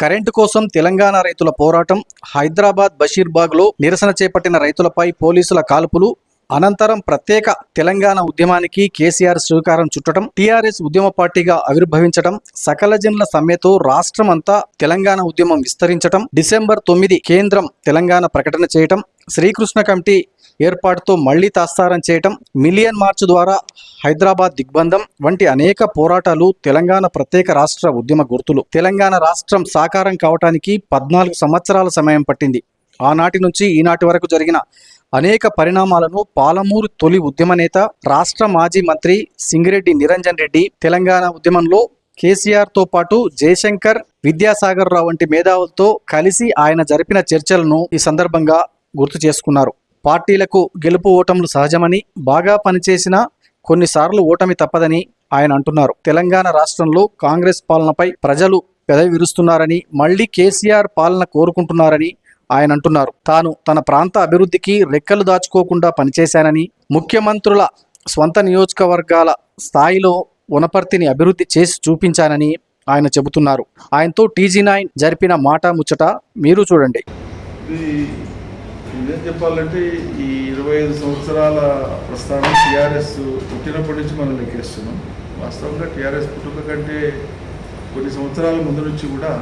Current కోసం తెలంగాణ రైతుల పోరాటం హైదరాబాద్ బషీర్బాగ్లో నిరసన చేపట్టిన రైతులపై పోలీసుల కాల్పులు అనంతరం ప్రత్యేక తెలంగాణ ఉద్యమానికి కేసీఆర్ శ్రీకారం చుట్టడం టీఆర్ఎస్ ఉద్యమ పార్టీగా ఆవిర్భవించడం సకల జనుల సమ్మెతో రాష్ట్రం అంతా తెలంగాణ ఉద్యమం విస్తరించడం డిసెంబర్ తొమ్మిది కేంద్రం తెలంగాణ ప్రకటన చేయటం శ్రీకృష్ణ కమిటీ ఏర్పాటుతో మళ్ళీ తాస్తారం చేయటం మిలియన్ మార్చ్ ద్వారా హైదరాబాద్ దిగ్బంధం వంటి అనేక పోరాటాలు తెలంగాణ ప్రత్యేక రాష్ట్ర ఉద్యమ గుర్తులు. తెలంగాణ రాష్ట్రం సాకారం కావటానికి పద్నాలుగు సంవత్సరాల సమయం పట్టింది. ఆనాటి నుంచి ఈనాటి వరకు జరిగిన అనేక పరిణామాలను పాలమూరు తొలి ఉద్యమ నేత రాష్ట్ర మాజీ మంత్రి సింగిరెడ్డి నిరంజన్ రెడ్డి తెలంగాణ ఉద్యమంలో కేసీఆర్తో పాటు జయశంకర్ విద్యాసాగర్ రావు వంటి మేధావులతో కలిసి ఆయన జరిపిన చర్చలను ఈ సందర్భంగా గుర్తు చేసుకున్నారు. పార్టీలకు గెలుపు ఓటములు సహజమని బాగా పనిచేసిన కొన్నిసార్లు ఓటమి తప్పదని ఆయన అంటున్నారు. తెలంగాణ రాష్ట్రంలో కాంగ్రెస్ పాలనపై ప్రజలు పెదవి విరుస్తున్నారని మళ్ళీ కేసీఆర్ పాలన కోరుకుంటున్నారని ఆయన అంటున్నారు. తాను తన ప్రాంత అభివృద్ధికి రెక్కలు దాచుకోకుండా పనిచేశానని ముఖ్యమంత్రుల స్వంత నియోజకవర్గాల స్థాయిలో వనపర్తిని అభివృద్ధి చేసి చూపించానని ఆయన చెబుతున్నారు. ఆయనతో టీజీ నైన్ జరిపిన మాట ముచ్చట మీరు చూడండి. ఇది చెప్పాలంటే ఈ ఇరవై ఐదు సంవత్సరాల ప్రస్థానం టీఆర్ఎస్ పుట్టినప్పటి నుంచి మనం లెక్కేస్తున్నాం. వాస్తవంగా టీఆర్ఎస్ పుట్టుక కంటే కొన్ని సంవత్సరాల ముందు నుంచి కూడా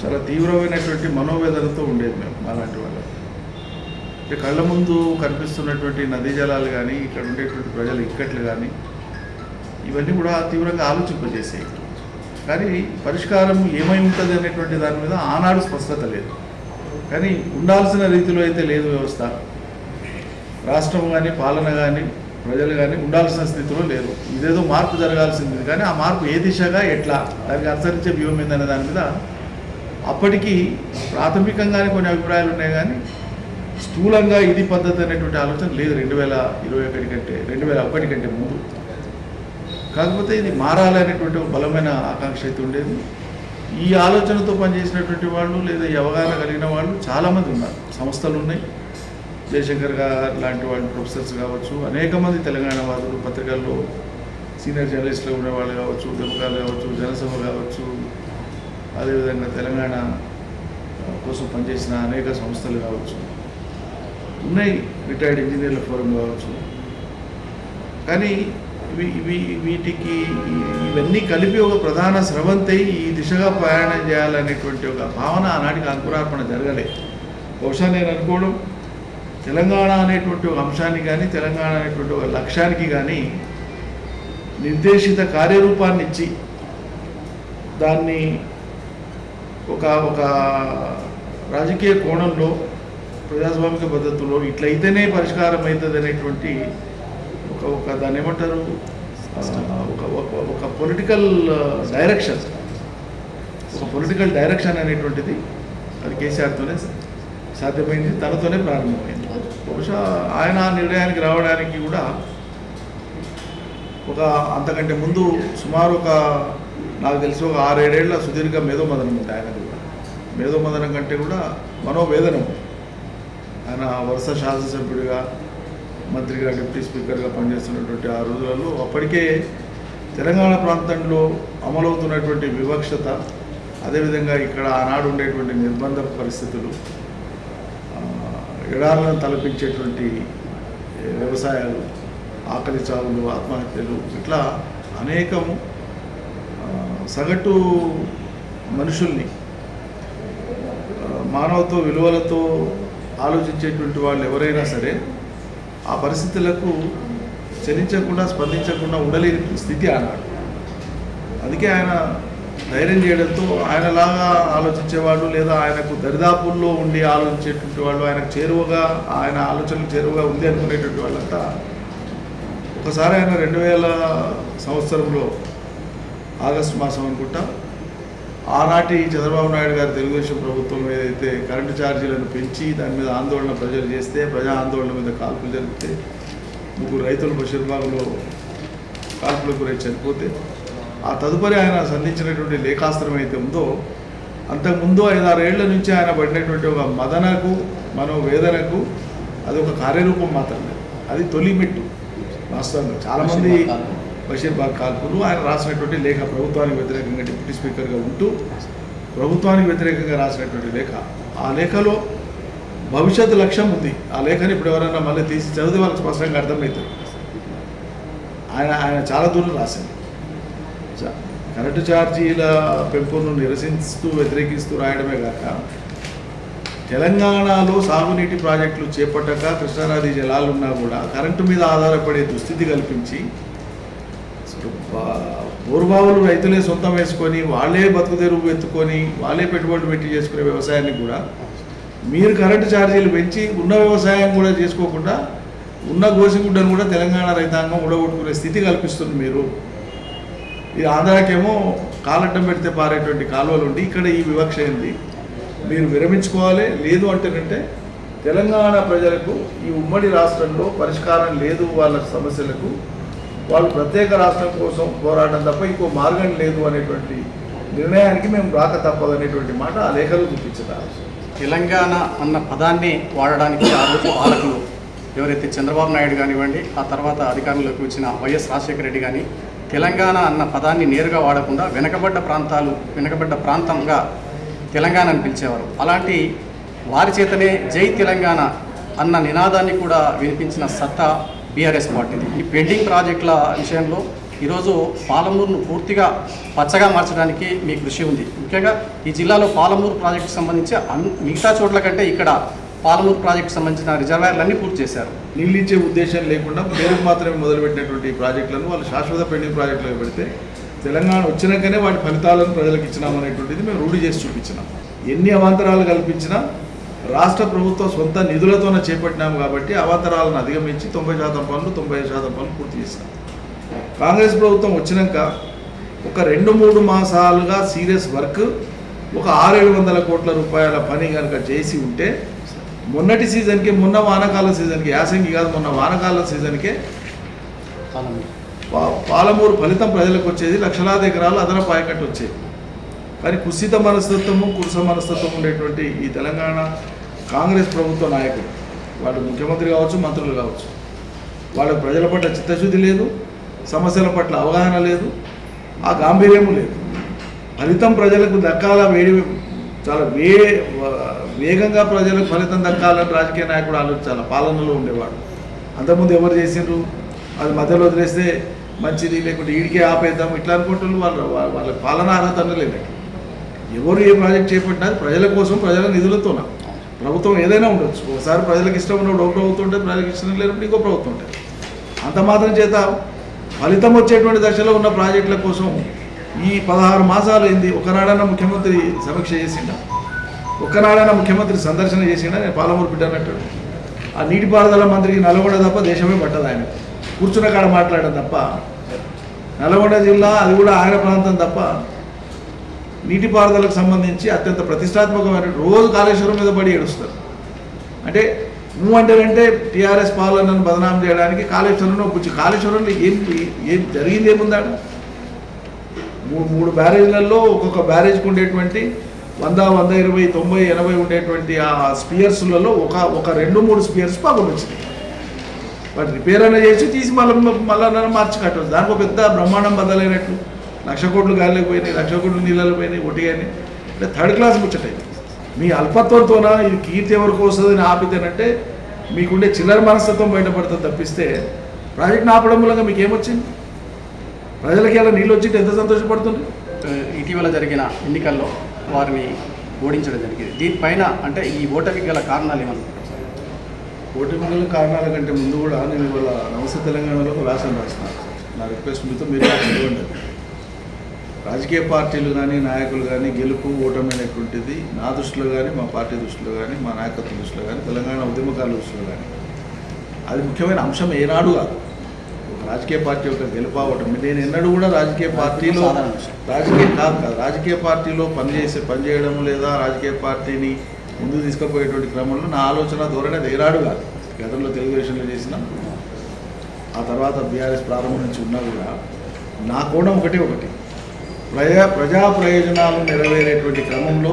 చాలా తీవ్రమైనటువంటి మనోవేదనతో ఉండేది మేము అలాంటి వాళ్ళకి కళ్ళ ముందు కనిపిస్తున్నటువంటి నదీ జలాలు కానీ ఇక్కడ ఉండేటువంటి ప్రజలు ఇక్కట్లు కానీ ఇవన్నీ కూడా తీవ్రంగా ఆలోచింపజేసాయి కానీ పరిష్కారం ఏమై ఉంటుంది అనేటువంటి దాని మీద ఆనాడు స్పష్టత లేదు. కానీ ఉండాల్సిన రీతిలో అయితే లేదు వ్యవస్థ. రాష్ట్రం కానీ పాలన కానీ ప్రజలు కానీ ఉండాల్సిన స్థితిలో లేదు ఇదేదో మార్పు జరగాల్సింది. కానీ ఆ మార్పు ఏ దిశగా ఎట్లా దానికి అనుసరించే వ్యూహం ఏందనే దాని మీద అప్పటికి ప్రాథమికంగానే కొన్ని అభిప్రాయాలు ఉన్నాయి కానీ స్థూలంగా ఇది పద్ధతి అనేటువంటి ఆలోచన లేదు రెండు వేల ఇరవై ఒకటి కంటే రెండు వేల ఒకటి కంటే ముందు. కాకపోతే ఇది మారాలనేటువంటి బలమైన ఆకాంక్ష అయితే ఉండేది. ఈ ఆలోచనతో పనిచేసినటువంటి వాళ్ళు లేదా ఈ అవగాహన కలిగిన వాళ్ళు చాలామంది ఉన్నారు. సంస్థలు ఉన్నాయి. జయశంకర్ గారు లాంటి వాళ్ళు ప్రొఫెసర్స్ కావచ్చు అనేక మంది తెలంగాణ వాదులు పత్రికల్లో సీనియర్ జర్నలిస్టులు ఉండేవాళ్ళు కావచ్చు దెబ్బకాలు కావచ్చు జనసభ కావచ్చు అదేవిధంగా తెలంగాణ కోసం పనిచేసిన అనేక సంస్థలు కావచ్చు ఉన్నాయి. రిటైర్డ్ ఇంజనీర్ల ఫోరం కావచ్చు. కానీ ఇవి ఇవి వీటికి ఇవన్నీ కలిపి ఒక ప్రధాన స్రవంతై ఈ దిశగా ప్రయాణం చేయాలనేటువంటి ఒక భావన ఆనాటికి అంకురార్పణ జరగలేదు బహుశా నేను అనుకోవడం తెలంగాణ అనేటువంటి ఒక అంశానికి కానీ తెలంగాణ అనేటువంటి ఒక లక్ష్యానికి కానీ నిర్దేశిత కార్యరూపాన్ని ఇచ్చి దాన్ని ఒక ఒక రాజకీయ కోణంలో ప్రజాస్వామిక పద్ధతుల్లో ఇట్లయితేనే పరిష్కారం అవుతుంది అనేటువంటి ఒక ఒక దాన్ని ఏమంటారు? ఒక ఒక- ఒక పొలిటికల్ డైరెక్షన్ ఒక పొలిటికల్ డైరెక్షన్ అనేటువంటిది అది కేసీఆర్తోనే సాధ్యమైంది తనతోనే ప్రారంభమైంది. బహుశా ఆయన ఆ నిర్ణయానికి రావడానికి కూడా ఒక అంతకంటే ముందు సుమారు ఒక నాకు తెలిసి ఒక ఆరేడేళ్ళ సుదీర్ఘ మేధోమదనం ఉంది ఆయనది కూడా. మేధోమదనం కంటే కూడా మనోవేదనం. ఆయన వరుస శాసనసభ్యుడిగా మంత్రిగా డిప్యూటీ స్పీకర్గా పనిచేస్తున్నటువంటి ఆ రోజులలో అప్పటికే తెలంగాణ ప్రాంతంలో అమలవుతున్నటువంటి వివక్షత అదేవిధంగా ఇక్కడ ఆనాడు ఉండేటువంటి నిర్బంధ పరిస్థితులు ఎడారులను తలపించేటువంటి వ్యవసాయాలు ఆకలి చావులు ఆత్మహత్యలు ఇట్లా అనేకము సగటు మనుషుల్ని మానవతో విలువలతో ఆలోచించేటువంటి వాళ్ళు ఎవరైనా సరే ఆ పరిస్థితులకు చలించకుండా స్పందించకుండా ఉండలేని స్థితి ఆనాడు. అందుకే ఆయన ధైర్యం చేయడంతో ఆయనలాగా ఆలోచించేవాళ్ళు లేదా ఆయనకు దరిదాపుల్లో ఉండి ఆలోచించేటువంటి వాళ్ళు ఆయనకు చేరువగా ఆయన ఆలోచనలు చేరువగా ఉంది అనుకునేటువంటి వాళ్ళంతా ఒకసారి ఆయన రెండు వేల సంవత్సరంలో ఆగస్టు మాసం అనుకుంటా. ఆనాటి చంద్రబాబు నాయుడు గారు తెలుగుదేశం ప్రభుత్వం ఏదైతే కరెంటు ఛార్జీలను పెంచి దాని మీద ఆందోళన ప్రజలు చేస్తే ప్రజా ఆందోళన మీద కాల్పులు జరిగితే ముగ్గురు రైతులు బషీర్బాగ్లో కాల్పులకు గురై చనిపోతే ఆ తదుపరి ఆయన సంధించినటువంటి లేఖాస్త్రం అయితే ఉందో అంతకుముందు ఐదారేళ్ళ నుంచి ఆయన పడినటువంటి ఒక మదనకు మనోవేదనకు అది ఒక కార్యరూపం మాత్రమే. అది తొలిమెట్టు వాస్తవంగా చాలామంది బషీర్బాగ్ కాల్పులు ఆయన రాసినటువంటి లేఖ ప్రభుత్వానికి వ్యతిరేకంగా డిప్యూటీ స్పీకర్గా ఉంటూ ప్రభుత్వానికి వ్యతిరేకంగా రాసినటువంటి లేఖ. ఆ లేఖలో భవిష్యత్తు లక్ష్యం ఉంది. ఆ లేఖని ఇప్పుడు ఎవరైనా మళ్ళీ తీసి చదివితే వాళ్ళకి స్పష్టంగా అర్థమవుతుంది. ఆయన ఆయన చాలా దూరం రాశారు కరెంటు ఛార్జీల పెంపును నిరసిస్తూ వ్యతిరేకిస్తూ రాయడమే కాక తెలంగాణలో సాగునీటి ప్రాజెక్టులు చేపట్టక కృష్ణానది జలాలు ఉన్నా కూడా కరెంటు మీద ఆధారపడే దుస్థితి కల్పించి అసలు బోరుబావులు రైతులే సొంతం వేసుకొని వాళ్ళే బతుకు తెరువు ఎత్తుకొని వాళ్ళే పెట్టుబడులు పెట్టి చేసుకునే వ్యవసాయాన్ని కూడా మీరు కరెంటు ఛార్జీలు పెంచి ఉన్న వ్యవసాయం కూడా చేసుకోకుండా ఉన్న గోసిగుడ్డను కూడా తెలంగాణ రైతాంగం ఉడగొట్టుకునే స్థితి కల్పిస్తుంది మీరు. ఇది ఆంధ్రాకేమో కాలడ్డం పెడితే పారేటువంటి కాలువలు ఉండి ఇక్కడ ఈ వివక్ష ఏంది? మీరు విరమించుకోవాలి లేదు అంటేనంటే తెలంగాణ ప్రజలకు ఈ ఉమ్మడి రాష్ట్రంలో పరిష్కారం లేదు వాళ్ళ సమస్యలకు వాళ్ళు ప్రత్యేక రాష్ట్రం కోసం పోరాటం తప్ప ఇంకో మార్గం లేదు అనేటువంటి నిర్ణయానికి మేము రాక తప్పదనేటువంటి మాట ఆ లేఖలో చూపించారు తెలంగాణ అన్న పదాన్ని వాడడానికి ఆ రోజు పాలకులు ఎవరైతే చంద్రబాబు నాయుడు కానివ్వండి ఆ తర్వాత అధికారంలోకి వచ్చిన వైఎస్ రాజశేఖర రెడ్డి కానీ తెలంగాణ అన్న పదాన్ని నేరుగా వాడకుండా వెనకబడ్డ ప్రాంతాలు వెనకబడ్డ ప్రాంతంగా తెలంగాణ అని పిలిచేవారు. అలాంటి వారి చేతనే జై తెలంగాణ అన్న నినాదాన్ని కూడా వినిపించిన సత్తా బీఆర్ఎస్ పార్టీది. ఈ పెండింగ్ ప్రాజెక్టుల విషయంలో ఈరోజు పాలమూరును పూర్తిగా పచ్చగా మార్చడానికి మీ కృషి ఉంది. ముఖ్యంగా ఈ జిల్లాలో పాలమూరు ప్రాజెక్టుకు సంబంధించి అన్- మిగతా చోట్ల కంటే ఇక్కడ పాలమూరు ప్రాజెక్టుకు సంబంధించిన రిజర్వాయర్లన్నీ పూర్తి చేశారు. నీళ్ళు ఇచ్చే ఉద్దేశం లేకుండా పేరు మాత్రమే మొదలుపెట్టినటువంటి ప్రాజెక్టులను వాళ్ళు శాశ్వత పెండింగ్ ప్రాజెక్టులకు పెడితే తెలంగాణ వచ్చినాకనే వాటి ఫలితాలను ప్రజలకు ఇచ్చినాం అనేటువంటిది మేము రూఢి చేసి చూపించినాం. ఎన్ని అవాంతరాలు కల్పించినా రాష్ట్ర ప్రభుత్వం సొంత నిధులతోనే చేపట్టినాము కాబట్టి అవతరాలను అధిగమించి తొంభై శాతం పనులు తొంభై శాతం పనులు పూర్తి చేశాం. కాంగ్రెస్ ప్రభుత్వం వచ్చినాక ఒక రెండు మూడు మాసాలుగా సీరియస్ వర్క్ ఒక ఆరేడు వందల కోట్ల రూపాయల పని కనుక చేసి ఉంటే మొన్నటి సీజన్కి మొన్న వానకాల సీజన్కి యాసంగి కాదు మొన్న వానకాల సీజన్కే పాలమూరు పా- పాలమూరు ఫలితం ప్రజలకు వచ్చేది లక్షలాది ఎకరాలు అదనపు ఆయకట్టు వచ్చేది. కానీ కుసిత మనస్తత్వము కురుస మనస్తత్వం ఉండేటువంటి ఈ తెలంగాణ కాంగ్రెస్ ప్రభుత్వ నాయకులు వాళ్ళు ముఖ్యమంత్రి కావచ్చు మంత్రులు కావచ్చు వాళ్ళకు ప్రజల పట్ల చిత్తశుద్ధి లేదు సమస్యల పట్ల అవగాహన లేదు ఆ గాంభీర్యము లేదు. ఫలితం ప్రజలకు దక్కాల వేడి చాలా వే వేగంగా ప్రజలకు ఫలితం దక్కాలని రాజకీయ నాయకుడు ఆలోచించాలి పాలనలో ఉండేవాడు. అంతకుముందు ఎవరు చేసిండ్రు? అది మధ్యలో వదిలేస్తే మంచిది లేకుంటే ఈడికే ఆపేద్దాం ఇట్లా అనుకుంటున్నారు వాళ్ళు వాళ్ళ- పాలన అర్హత లేదు ఎవరు ఏ ప్రాజెక్ట్ చేపట్టినా ప్రజల కోసం ప్రజల నిధులతోనా. ప్రభుత్వం ఏదైనా ఉండొచ్చు. ఒకసారి ప్రజలకు ఇష్టం ఉన్నప్పుడు ఒక ప్రభుత్వం ఉంటుంది ప్రజలకు ఇష్టం లేనప్పుడు ఇంకో ప్రభుత్వం ఉంటుంది అంత మాత్రం చేత ఫలితం వచ్చేటువంటి దశలో ఉన్న ప్రాజెక్టుల కోసం ఈ పదహారు మాసాలు అయింది ఒకనాడన్న ముఖ్యమంత్రి సమీక్ష చేసిండ? ఒక్కనాడన్న ముఖ్యమంత్రి సందర్శన చేసిండ? నేను పాలమూరు బిడ్డ అన్నట్టు ఆ నీటిపారుదల మంత్రికి నల్గొండ తప్ప దేశమే పట్టదు ఆయన. కూర్చున్న కాడ మాట్లాడడం తప్ప. నల్గొండ జిల్లా అది కూడా ఆయన ప్రాంతం తప్ప నీటిపారుదలకు సంబంధించి అత్యంత ప్రతిష్టాత్మకమైన రోజు కాళేశ్వరం మీద పడి ఏడుస్తారు. అంటే నువ్వు అంటేనంటే టీఆర్ఎస్ పాలనను బదనాం చేయడానికి కాళేశ్వరంలో పుచ్చి కాళేశ్వరంలో ఏం ఏం జరిగింది ఏముందాడు మూడు మూడు బ్యారేజ్లలో ఒక్కొక్క బ్యారేజ్కి ఉండేటువంటి వంద వంద ఇరవై తొంభై ఎనభై ఉండేటువంటి ఆ స్పియర్స్లలో ఒక ఒక రెండు మూడు స్పియర్స్ పగులు వచ్చినాయి. వాటి రిపేర్ అయినా చేసి తీసి మళ్ళీ మళ్ళీ మార్చి కట్టవచ్చు దానికి పెద్ద బ్రహ్మాండం బదలైనట్లు లక్ష కోట్లు గాలికి పోయినాయి లక్ష కోట్లు నీళ్ళలో పోయినాయి ఒట్టిగాని. అంటే థర్డ్ క్లాస్ ముచ్చటాయి మీ అల్పత్వంతోన ఇది కీర్తి ఎవరికి వస్తుందని ఆపితేనంటే మీకుండే చిల్లర మనస్తత్వం బయటపడుతుంది తప్పిస్తే ప్రాజెక్ట్ని ఆపడం మూలంగా మీకు ఏమొచ్చింది ప్రజలకి ఎలా నీళ్ళు వచ్చి ఎంత సంతోషపడుతుంది? ఇటీవల జరిగిన ఎన్నికల్లో వారిని ఓడించడం జరిగింది. దీనిపైన అంటే ఈ ఓటమికి గల కారణాలు ఏమనుకుంటారు సార్ ఓటమిగల కారణాల కంటే ముందు కూడా నేను ఇవాళ నమస్తే తెలంగాణలో ఒక వ్యాసం రాసిన. నా రిక్వెస్ట్ మీతో మీరు అది. రాజకీయ పార్టీలు కానీ నాయకులు కానీ గెలుపు ఓటమి అనేటువంటిది నా దృష్టిలో కానీ మా పార్టీ దృష్టిలో కానీ మా నాయకత్వ దృష్టిలో కానీ తెలంగాణ ఉద్యమకారుల దృష్టిలో కానీ అది ముఖ్యమైన అంశం ఏనాడు కాదు. ఒక రాజకీయ పార్టీ యొక్క గెలుపా ఓటమి. నేను ఎన్నడూ కూడా రాజకీయ పార్టీలో. రాజకీయ కాదు కాదు. రాజకీయ పార్టీలో పనిచేసే పనిచేయడం లేదా రాజకీయ పార్టీని ముందుకు తీసుకుపోయేటువంటి క్రమంలో నా ఆలోచన ధోరణి అది ఏనాడు కాదు. గతంలో తెలుగుదేశంలో చేసిన. ఆ తర్వాత బీఆర్ఎస్ ప్రారంభం నుంచి ఉన్నా కూడా నా కోణం ఒకటి ఒకటి. ప్రజా ప్రజా ప్రయోజనాలు నెరవేరేటువంటి క్రమంలో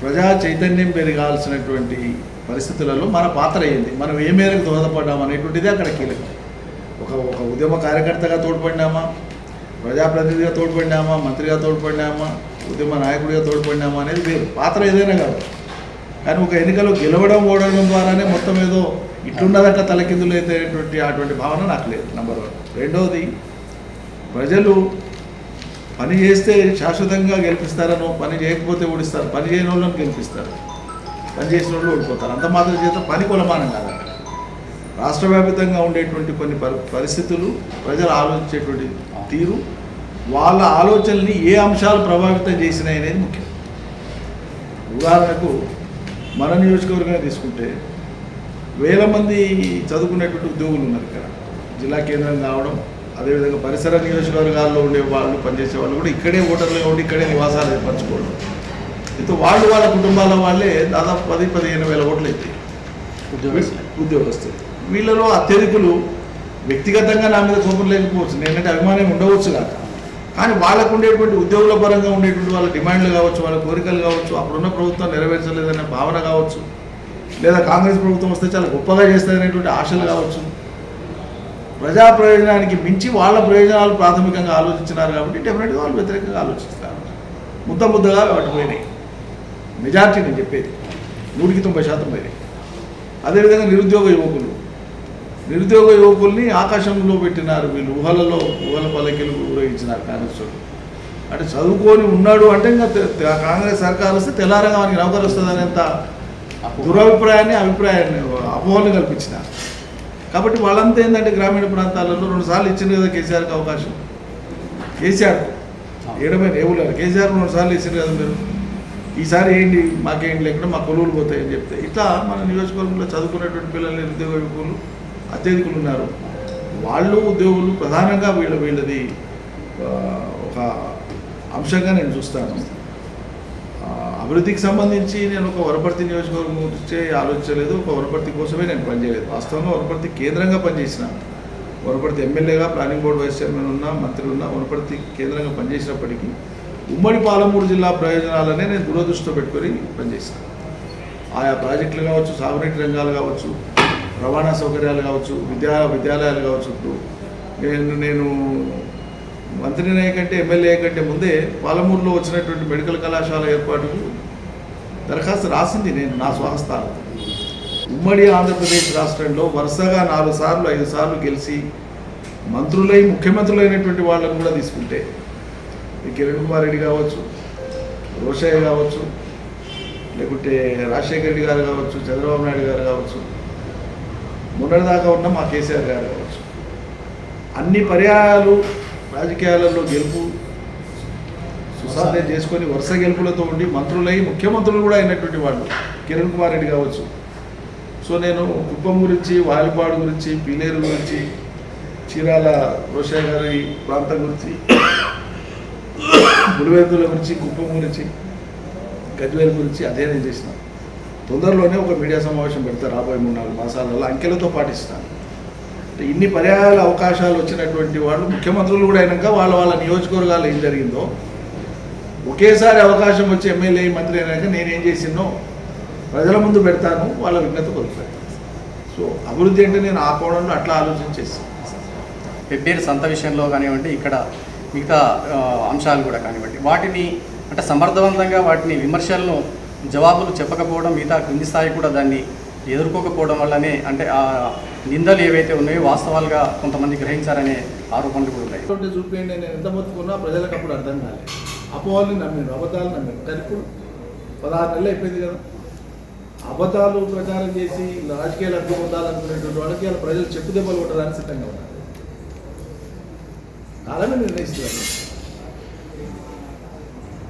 ప్రజా చైతన్యం పెరగాల్సినటువంటి పరిస్థితులలో మన పాత్ర అయ్యింది మనం ఏ మేరకు దోహదపడ్డాం అనేటువంటిది అక్కడ కీలకం. ఒక ఒక ఉద్యమ కార్యకర్తగా తోడ్పడినామా? ప్రజాప్రతినిధిగా తోడ్పడినామా? మంత్రిగా తోడ్పడినామా? ఉద్యమ నాయకుడిగా తోడ్పడినామా అనేది వేరు. పాత్ర ఏదైనా కాదు కానీ ఒక ఎన్నికలో గెలవడం ఓడడం ద్వారానే మొత్తం ఏదో ఇట్లున్నదట తలకిందులు అయితేటువంటి అటువంటి భావన నాకు లేదు. Number one. రెండవది ప్రజలు పని చేస్తే శాశ్వతంగా గెలిపిస్తారనో పని చేయకపోతే ఓడిస్తారు. పని చేయని వాళ్ళని గెలిపిస్తారు. పని చేసిన వాళ్ళు ఓడిపోతారు. అంత మాత్రం చేత పని కొలమానం కాదు. రాష్ట్రవ్యాప్తంగా రాష్ట్ర వ్యాప్తంగా ఉండేటువంటి కొన్ని పరిస్థితులు ప్రజలు ఆలోచించేటువంటి తీరు వాళ్ళ ఆలోచనల్ని ఏ అంశాలు ప్రభావితం చేసినాయి అనేది ముఖ్యం. ఉదాహరణకు మన నియోజకవర్గంగా తీసుకుంటే వేల మంది చదువుకునేటువంటి ఉద్యోగులు ఉన్నారు ఇక్కడ. జిల్లా కేంద్రం కావడం అదేవిధంగా పరిసర నియోజకవర్గాల్లో ఉండే వాళ్ళు పనిచేసే వాళ్ళు కూడా ఇక్కడే ఓటర్లుగా ఉండి ఇక్కడే నివాసాలు ఏర్పరచుకోవడం. అయితే వాళ్ళు వాళ్ళ కుటుంబాల వాళ్ళే దాదాపు పది పదిహేను వేల ఓట్లు అయితే. ఉద్యోగస్తులు. వీళ్ళలో అత్యధికులు వ్యక్తిగతంగా నా మీద కోపం లేకపోవచ్చు నేనంటే అభిమానం ఉండవచ్చు కాక. కానీ వాళ్ళకు ఉండేటువంటి ఉద్యోగుల పరంగా ఉండేటువంటి వాళ్ళ డిమాండ్లు కావచ్చు వాళ్ళ కోరికలు కావచ్చు అప్పుడున్న ప్రభుత్వం నెరవేర్చలేదనే భావన కావచ్చు లేదా కాంగ్రెస్ ప్రభుత్వం వస్తే చాలా గొప్పగా చేస్తుందనేటువంటి ఆశలు కావచ్చు ప్రజా ప్రయోజనానికి మించి వాళ్ళ ప్రయోజనాలు ప్రాథమికంగా ఆలోచించినారు కాబట్టి డెఫినెట్గా వాళ్ళు వ్యతిరేకంగా ఆలోచిస్తారు ముద్ద ముద్దగా వాటి పోయినాయి మెజార్టీ నేను చెప్పేది. నూటికి తొంభై శాతం పోయినాయి అదేవిధంగా నిరుద్యోగ యువకులు. నిరుద్యోగ యువకుల్ని ఆకాశంలో పెట్టినారు వీళ్ళు. ఊహలలో ఊహల పల్లకిలు ఊరేగించినారు కాంగ్రెస్ అంటే చదువుకొని ఉన్నాడు అంటే ఇంకా కాంగ్రెస్ సర్కార్ వస్తే తెల్లారంగా మనకి నౌకరు వస్తుంది అనేంత దురభిప్రాయాన్ని అభిప్రాయాన్ని అపోహలు కల్పించినారు. కాబట్టి వాళ్ళంతా ఏంటంటే గ్రామీణ ప్రాంతాలలో రెండు సార్లు ఇచ్చింది కదా కేసీఆర్కి అవకాశం. కేసీఆర్ ఏడమైన ఏవులేరు. కేసీఆర్ రెండు సార్లు ఇచ్చింది కదా మీరు. ఈసారి ఏంటి? మాకేంటి లేకుండా మా కొలువులు పోతాయని చెప్తే. ఇట్లా మన నియోజకవర్గంలో చదువుకున్నటువంటి పిల్లలు నిరుద్యోగ యువకులు అత్యధికులు ఉన్నారు. వాళ్ళు ఉద్యోగులు ప్రధానంగా వీళ్ళ వీళ్ళది ఒక అంశంగా నేను చూస్తాను. అభివృద్ధికి సంబంధించి నేను ఒక వరపర్తి నియోజకవర్గం గురించే ఆలోచించలేదు. ఒక వరపర్తి కోసమే నేను పనిచేయలేదు. వాస్తవంగా వరపర్తి కేంద్రంగా పనిచేసిన వరపర్తి ఎమ్మెల్యేగా ప్లానింగ్ బోర్డు వైస్ చైర్మన్ ఉన్నా మంత్రి ఉన్నా వనపర్తి కేంద్రంగా పనిచేసినప్పటికీ ఉమ్మడి పాలమూరు జిల్లా ప్రయోజనాలనే నేను దురదృష్టితో పెట్టుకొని పనిచేశాను ఆయా ప్రాజెక్టులు కావచ్చు సాగునీటి రంగాలు కావచ్చు రవాణా సౌకర్యాలు కావచ్చు విద్యా విద్యాలయాలు కావచ్చు. ఇప్పుడు నేను నేను మంత్రి కంటే ఎమ్మెల్యే కంటే ముందే పాలమూరులో వచ్చినటువంటి మెడికల్ కళాశాల ఏర్పాటుకు దరఖాస్తు రాసింది నేను నా స్వహస్థానం ఉమ్మడి ఆంధ్రప్రదేశ్ రాష్ట్రంలో వరుసగా నాలుగు సార్లు ఐదు సార్లు గెలిచి మంత్రులై ముఖ్యమంత్రులైనటువంటి వాళ్ళని కూడా తీసుకుంటే కిరణ్ కుమార్ రెడ్డి కావచ్చు రోషయ్య కావచ్చు లేకుంటే రాజశేఖర రెడ్డి గారు కావచ్చు చంద్రబాబు నాయుడు గారు కావచ్చు మొన్నటిదాకా ఉన్న మా కేసీఆర్ గారు కావచ్చు. అన్ని పర్యాయాలు రాజకీయాలలో గెలుపు సుసాధ్యం చేసుకొని వరుస గెలుపులతో ఉండి మంత్రులై ముఖ్యమంత్రులు కూడా అయినటువంటి వాళ్ళు కిరణ్ కుమార్ రెడ్డి కావచ్చు. సో నేను కుప్పం గురించి వాలిపాడు గురించి పిలేరు గురించి చీరాల రోషా గారి ప్రాంతం గురించి పులివెందుల గురించి కుప్పం గురించి గజ్వేల్ గురించి అధ్యయనం చేసిన. తొందరలోనే ఒక మీడియా సమావేశం పెడతా రాబోయే మూడు నాలుగు మాసాలలో అంకెలతో పాటిస్తాను. ఇన్ని పర్యాయాల అవకాశాలు వచ్చినటువంటి వాళ్ళు ముఖ్యమంత్రులు కూడా అయినాక వాళ్ళ వాళ్ళ నియోజకవర్గాలు ఏం జరిగిందో ఒకేసారి అవకాశం వచ్చి ఎమ్మెల్యే మంత్రి అయినాక నేనేం చేసినో ప్రజల ముందు పెడతాను వాళ్ళ విజ్ఞత కొలుపుతాను సో అభివృద్ధి అంటే నేను ఆ కోణంలో అట్లా ఆలోచించేసి పెబ్బేరు సంత విషయంలో కానివ్వండి ఇక్కడ మిగతా అంశాలు కూడా కానివ్వండి. వాటిని అంటే సమర్థవంతంగా వాటిని విమర్శలను జవాబులు చెప్పకపోవడం మిగతా క్రింది స్థాయి కూడా దాన్ని ఎదుర్కోకపోవడం వల్లనే అంటే ఆ నిందలు ఏవైతే ఉన్నాయో వాస్తవాలుగా కొంతమంది గ్రహించారనే ఆరోపణలు కూడా ఉన్నాయి. ఉంటే చూపించండి నేను ఎంత మొత్తుకున్నా ప్రజలకు అప్పుడు అర్థం కాలేదు. అపోవాలని నమ్మారు అబద్ధాలు నమ్మారు కానీ ఇప్పుడు పదహారు నెలలు అయిపోయింది కదా. అబద్ధాలు ప్రచారం చేసి రాజకీయాలు అర్థం పొందాలనుకునేటువంటి వాళ్ళకి వాళ్ళ ప్రజలు చెప్పు దెబ్బలు కొట్టడానికి సిద్ధంగా ఉన్నారు. కాలమే నిర్ణయిస్తున్నారు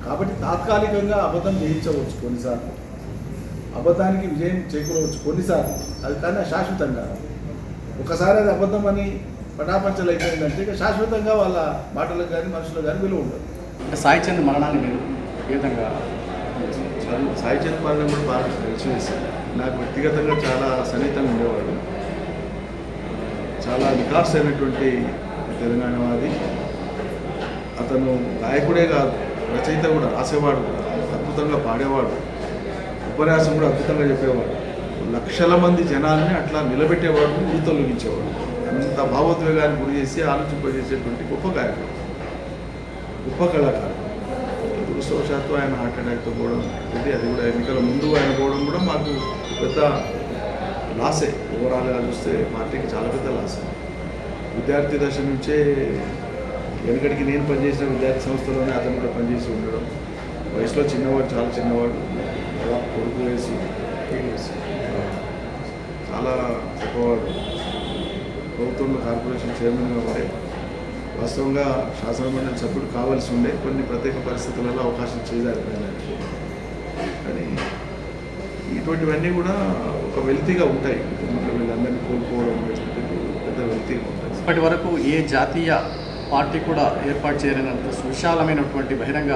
కాబట్టి తాత్కాలికంగా అబద్ధం జయించవచ్చు కొన్నిసార్లు. అబద్ధానికి విజయం చేకూరవచ్చు కొన్నిసార్లు. అది కానీ శాశ్వతంగా ఒకసారి అది అబద్ధం అని పటాపంచలు అయిపోయిందంటే ఇక శాశ్వతంగా వాళ్ళ మాటలకు కానీ మనుషులకు కానీ విలువ ఉండదు. అంటే సాయి చంద్ మరణాన్ని మీరు ఏ విధంగా సాయి చంద్ పాలన కూడా బాగా తెలిసి వేశారు నాకు వ్యక్తిగతంగా చాలా సన్నిహితంగా ఉండేవాడు. చాలా నికాస్ అయినటువంటి తెలంగాణవాది అతను గాయకుడే కాదు రచయిత కూడా రాసేవాడు అద్భుతంగా పాడేవాడు. ఉపన్యాసం కూడా అద్భుతంగా చెప్పేవాడు. లక్షల మంది జనాల్ని అట్లా నిలబెట్టేవాడు గుర్తొలగించేవాడు అంత భావోద్వేగాన్ని గురి చేసి ఆలోచింపజేసేటువంటి గొప్ప కార్యక్రమం. గొప్ప కళాకారుడు. దురదృష్టవశాత్తు ఆయన హార్ట్ అటాక్తో పోవడం ఇది అది కూడా ఎన్నికల ముందు ఆయన పోవడం కూడా మాకు పెద్ద లాసే. ఓవరాల్గా చూస్తే పార్టీకి చాలా పెద్ద లాసే. విద్యార్థి దశ నుంచే వెనకడికి నేను పనిచేసిన విద్యార్థి సంస్థలోనే అతను కూడా పనిచేసి ఉండడం. వయసులో చిన్నవాడు చాలా చిన్నవాడు. దాదాపు కొడుకు వేసి చాలా గొప్పవాడు ప్రభుత్వంలో కార్పొరేషన్ చైర్మన్గా ఉండే వాస్తవంగా శాసనమండలి సభ్యుడు కావాల్సి ఉండే కొన్ని ప్రత్యేక పరిస్థితులలో అవకాశం చేయలేకపోయినారు కానీ ఇటువంటివన్నీ కూడా ఒక వెలితిగా ఉంటాయి. కుటుంబంలో వీళ్ళందరినీ కోల్పోవడం పెద్ద వెలితిగా ఉంటుంది ఇప్పటి వరకు ఏ జాతీయ పార్టీ కూడా ఏర్పాటు చేయలేనంత సువిశాలమైనటువంటి బహిరంగ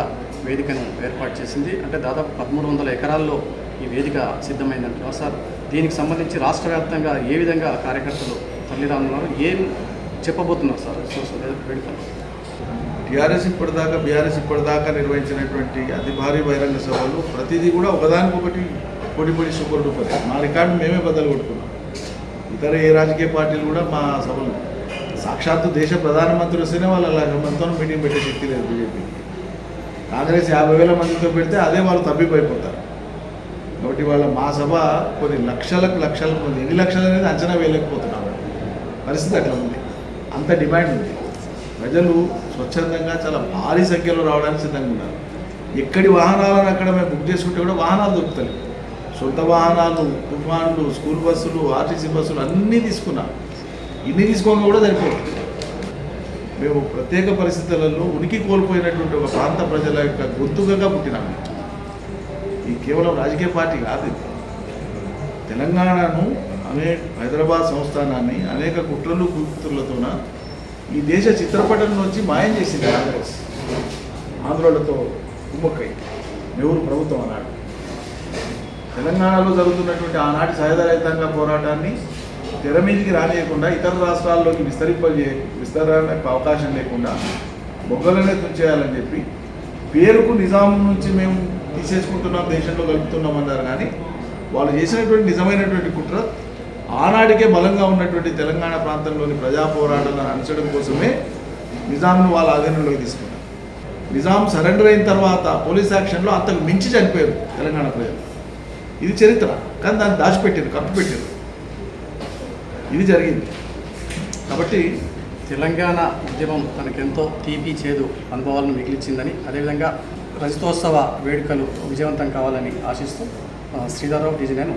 వేదికను ఏర్పాటు చేసింది. అంటే దాదాపు పదమూడు వందల ఎకరాల్లో ఈ వేదిక సిద్ధమైందంటున్నారు సార్. దీనికి సంబంధించి రాష్ట్ర వ్యాప్తంగా ఏ విధంగా కార్యకర్తలు తల్లిదండ్రులు ఏం చెప్పబోతున్నారు సార్? వేడుకలు. టీఆర్ఎస్ ఇప్పటిదాకా బీఆర్ఎస్ ఇప్పటిదాకా నిర్వహించినటువంటి అతి భారీ బహిరంగ సభలు ప్రతిదీ కూడా ఒకదానికొకటి పొడి పొడి సూపర్ డూపర్. మా రికార్డు మేమే బద్దలు కొట్టుకున్నాం. ఇతర ఏ రాజకీయ పార్టీలు కూడా మా సభలు సాక్షాత్తు దేశ ప్రధానమంత్రి వస్తేనే వాళ్ళ అలా మందితో మీటింగ్ పెట్టే శక్తి లేదు బీజేపీకి. కాంగ్రెస్ యాభై వేల మందితో పెడితే అదే వాళ్ళు తప్పిపోయిపోతారు. కాబట్టి వాళ్ళ మా సభ కొన్ని లక్షలకు లక్షలకు మంది ఎన్ని లక్షలు అనేది అంచనా వేయలేకపోతున్నాం. పరిస్థితి అట్లా ఉంది. అంత డిమాండ్ ఉంది. ప్రజలు స్వచ్ఛందంగా చాలా భారీ సంఖ్యలో రావడానికి సిద్ధంగా ఉన్నారు. ఎక్కడి వాహనాలను అక్కడ మేము బుక్ చేసుకుంటే కూడా వాహనాలు దొరుకుతాయి సొంత వాహనాలు తుఫాన్లు స్కూల్ బస్సులు ఆర్టీసీ బస్సులు అన్నీ తీసుకున్నాం. ఇన్ని తీసుకోవడం కూడా సరిపోతుంది మేము ప్రత్యేక పరిస్థితులలో ఉనికి కోల్పోయినటువంటి ఒక ప్రాంత ప్రజల యొక్క గొంతుకగా పుట్టినాము ఈ కేవలం రాజకీయ పార్టీ కాదు ఇది. తెలంగాణను అనేక హైదరాబాద్ సంస్థానాన్ని అనేక కుట్రలు కుట్రలతోన ఈ దేశ చిత్రపటం నుంచి మాయం చేసింది కాంగ్రెస్. ఆంధ్రులతో కుమ్మక్కై. నెహ్రూ ప్రభుత్వం అన్నాడు తెలంగాణలో జరుగుతున్నటువంటి ఆనాటి సాయుధ రైతాంగ పోరాటాన్ని తెర మీదికి రానియకుండా ఇతర రాష్ట్రాల్లోకి విస్తరింపజే విస్తరణకు అవకాశం లేకుండా బొగ్గలనే తుంచేయాలని చెప్పి పేరుకు నిజాం నుంచి మేము తీసేసుకుంటున్నాం దేశంలో కలుపుతున్నాం అన్నారు కానీ వాళ్ళు చేసినటువంటి నిజమైనటువంటి కుట్ర ఆనాటికే బలంగా ఉన్నటువంటి తెలంగాణ ప్రాంతంలోని ప్రజా పోరాటాలను అణచడం కోసమే నిజాంను వాళ్ళ ఆధీనంలోకి తీసుకున్నారు. నిజాం సరెండర్ అయిన తర్వాత పోలీస్ యాక్షన్లో అంతకు మించి చనిపోయారు తెలంగాణ ప్రజలు. ఇది చరిత్ర కానీ దాన్ని దాచిపెట్టారు కప్పు పెట్టారు ఇది జరిగింది. కాబట్టి తెలంగాణ ఉద్యమం తనకెంతో తీపి చేదు అనుభవాలను మిగిలించిందని అదేవిధంగా రజతోత్సవ వేడుకలు విజయవంతం కావాలని ఆశిస్తూ ఆ, శ్రీధర్రావు డిజైన్